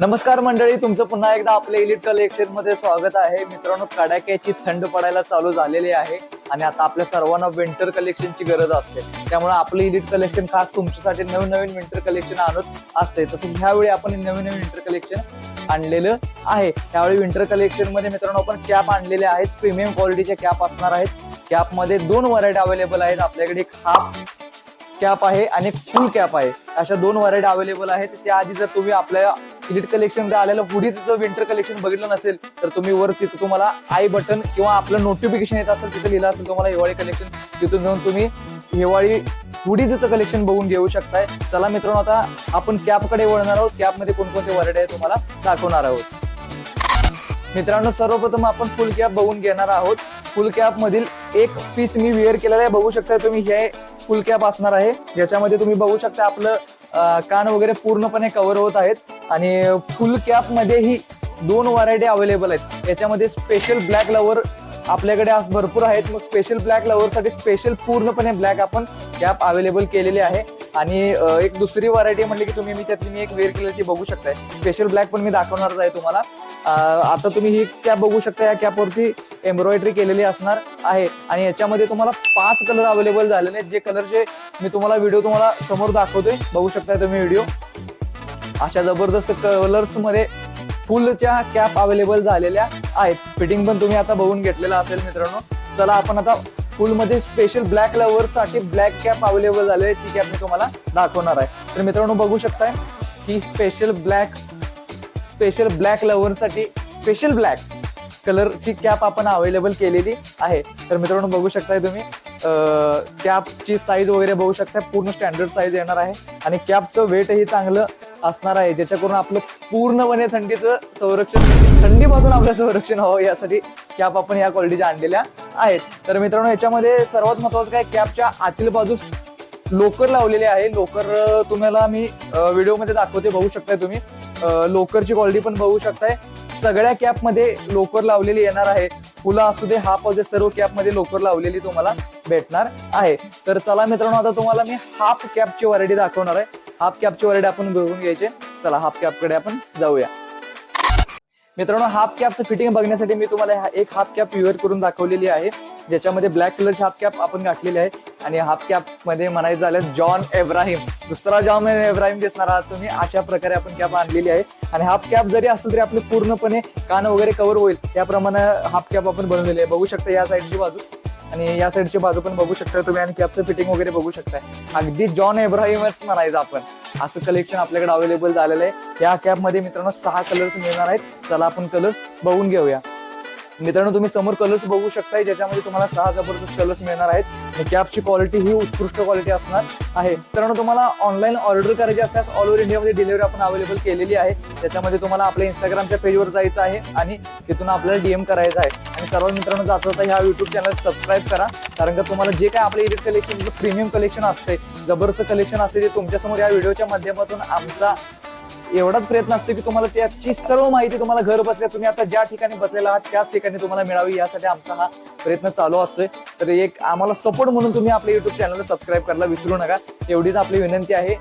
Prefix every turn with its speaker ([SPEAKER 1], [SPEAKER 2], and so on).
[SPEAKER 1] नमस्कार मंडळी तुमचं पुन्हा एकदा आपल्या इलिट कलेक्शनमध्ये स्वागत आहे. मित्रांनो कडाक्याची थंड पडायला चालू झालेली आहे आणि आता आपल्या सर्वांना विंटर कलेक्शनची गरज असते. त्यामुळे आपलं इलिट कलेक्शन खास तुमच्यासाठी नवीन नवीन विंटर कलेक्शन आणत असते. तसं ह्यावेळी आपण नवीन नवीन विंटर कलेक्शन आणलेलं आहे. त्यावेळी विंटर कलेक्शनमध्ये मित्रांनो आपण कॅप आणलेले आहेत. प्रीमियम क्वालिटीचे कॅप असणार आहेत. कॅपमध्ये दोन व्हरायटी अवेलेबल आहेत. आपल्याकडे एक हाफ कॅप आहे आणि फुल कॅप आहे. अशा दोन व्हरायटी अवेलेबल आहेत. त्याआधी जर तुम्ही आपल्या इलिट कलेक्शनमध्ये आलेलं हुडीचं जर विंटर कलेक्शन बघितलं नसेल तर तुम्ही वर तिथे तुम्हाला आय बटन किंवा आपलं नोटिफिकेशन येत असेल तिथे लिहिलं असेल तुम्हाला हिवाळी कलेक्शन तिथून जाऊन तुम्ही हिवाळी हुडीजचं कलेक्शन बघून घेऊ शकताय. चला मित्रांनो आता आपण कॅपकडे वळणार आहोत. कॅपमध्ये कोणकोणते वरायटी आहे तुम्हाला दाखवणार आहोत. मित्रांनो सर्वप्रथम आपण फुल कॅप बघून घेणार आहोत. फुल कॅप मधील एक पीस मी वेअर केलेला आहे. बघू शकता तुम्ही हे फुल कॅप असणार आहे. ज्याच्यामध्ये तुम्ही बघू शकता आपलं कान वगैरे पूर्णपणे कव्हर होत आहेत. आणि फुल कॅप मध्येही दोन व्हरायटी अवेलेबल आहेत. याच्यामध्ये स्पेशल ब्लॅक लवर आपल्याकडे आज भरपूर आहेत. मग स्पेशल ब्लॅक लवर साठी स्पेशल पूर्णपणे ब्लॅक आपण कॅप अवेलेबल केलेली आहे. आणि एक दुसरी व्हरायटी म्हटली की तुम्ही मी त्यातली मी एक वेअर केलेली ती बघू शकताय. स्पेशल ब्लॅक पण मी दाखवणारच आहे तुम्हाला. आता तुम्ही ही कॅप बघू शकता या कॅपवरती एम्ब्रॉयडरी केलेली असणार आहे. आणि याच्यामध्ये तुम्हाला पाच कलर अवेलेबल झालेले आहेत. जे कलरचे मी तुम्हाला व्हिडिओ तुम्हाला समोर दाखवतोय बघू शकताय तुम्ही व्हिडिओ अशा जबरदस्त कलर्समध्ये फुलच्या कॅप अवेलेबल झालेल्या आहेत. फिटिंग पण तुम्ही आता बघून घेतलेला असेल मित्रांनो. चला आपण आता फुलमध्ये स्पेशल ब्लॅक लवर साठी ब्लॅक कॅप अवेलेबल झालेली आहे ती कॅप मी तुम्हाला दाखवणार आहे. तर मित्रांनो बघू शकताय की special black special black lover साठी स्पेशल ब्लॅक कलरची कॅप आपण अवेलेबल केलेली आहे. तर मित्रांनो बघू शकताय तुम्ही कॅपची साईज वगैरे बघू शकता पूर्ण स्टँडर्ड साईज येणार आहे. आणि कॅपचं वेटही चांगलं असणार आहे ज्याच्याकडून आपलं पूर्णपणे थंडीचं संरक्षण थंडीपासून आपलं संरक्षण व्हावं यासाठी कॅप आपण या क्वालिटीच्या आणलेल्या आहेत. तर मित्रांनो याच्यामध्ये सर्वात महत्वाचं काय कॅपच्या आतील बाजूस लोकर लावलेले आहे. लोकर तुम्हाला मी व्हिडिओमध्ये दाखवते बघू शकताय तुम्ही. लोकरची क्वालिटी पण बघू शकताय. सगळ्या कॅपमध्ये लोकर लावलेली येणार आहे. फुलं असू दे हाफ असू दे सर्व कॅपमध्ये लोकर लावलेली तुम्हाला भेटणार आहे. तर चला मित्रांनो आता तुम्हाला मी हाफ कॅपची व्हरायटी दाखवणार आहे. हाफ कॅपची व्हरायटी आपण बघून घ्यायचे. चला हाफ कॅपकडे आपण जाऊया. मित्रांनो हाफ कॅपचं फिटिंग बघण्यासाठी मी तुम्हाला एक हाफ कॅप युअर करून दाखवलेली आहे. ज्याच्यामध्ये ब्लॅक कलरची हाफ कॅप आपण गाठलेली आहे. आणि हाफ कॅपमध्ये म्हणायचं झालं जॉन एब्राहिम. दुसरा जॉन एब्राहिम दिसणार आहात तुम्ही अशा प्रकारे आपण कॅप आणलेली आहे. आणि हाफ कॅप जरी असेल तरी आपले पूर्णपणे कान वगैरे कव्हर होईल. त्याप्रमाणे हाफ कॅप आपण बनवलेली आहे. बघू शकता या साईडची बाजू. आणि या साईडची बाजू पण बघू शकता तुम्ही आणि कॅपचं फिटिंग वगैरे बघू शकताय. अगदी जॉन एब्राहिमच म्हणायचं आपण. असं कलेक्शन आपल्याकडे अवेलेबल झालेलं आहे. या कॅपमध्ये मित्रांनो सहा कलर्स मिळणार आहेत. चला आपण कलर्स बघून घेऊया. मित्रांनो तुम्ही समोर कलर्स बघू शकताय ज्याच्यामध्ये तुम्हाला सहा जबरदस्त कलर्स मिळणार आहेत. आणि कॅपची क्वालिटी ही उत्कृष्ट क्वालिटी असणार आहे. मित्रांनो तुम्हाला ऑनलाईन ऑर्डर करायची असल्यास ऑल ओव्हर इंडियामध्ये डिलिव्हरी आपण अवेलेबल केलेली आहे. त्याच्यामध्ये तुम्हाला आपल्या इंस्टाग्रामच्या पेजवर जायचं आहे आणि तिथून आपल्याला डीएम करायचं आहे. आणि सर्व मित्रांनो जात होता ह्या युट्यूब चॅनल सबस्क्राईब करा. कारण का तुम्हाला जे काय आपले एडिट कलेक्शन प्रीमियम कलेक्शन असते जबरदस्त कलेक्शन असते ते तुमच्यासमोर या व्हिडिओच्या माध्यमातून आमचा एवढाच प्रयत्न असतो की तुम्हाला त्याची सर्व माहिती तुम्हाला घर बसल्या तुम्ही आता ज्या ठिकाणी बसलेला आहात त्याच ठिकाणी तुम्हाला मिळावी यासाठी आमचा हा प्रयत्न चालू असतोय. तर एक आम्हाला सपोर्ट म्हणून तुम्ही आपल्या युट्यूब चॅनलला सबस्क्राईब करायला विसरू नका. एवढीच आपली विनंती आहे.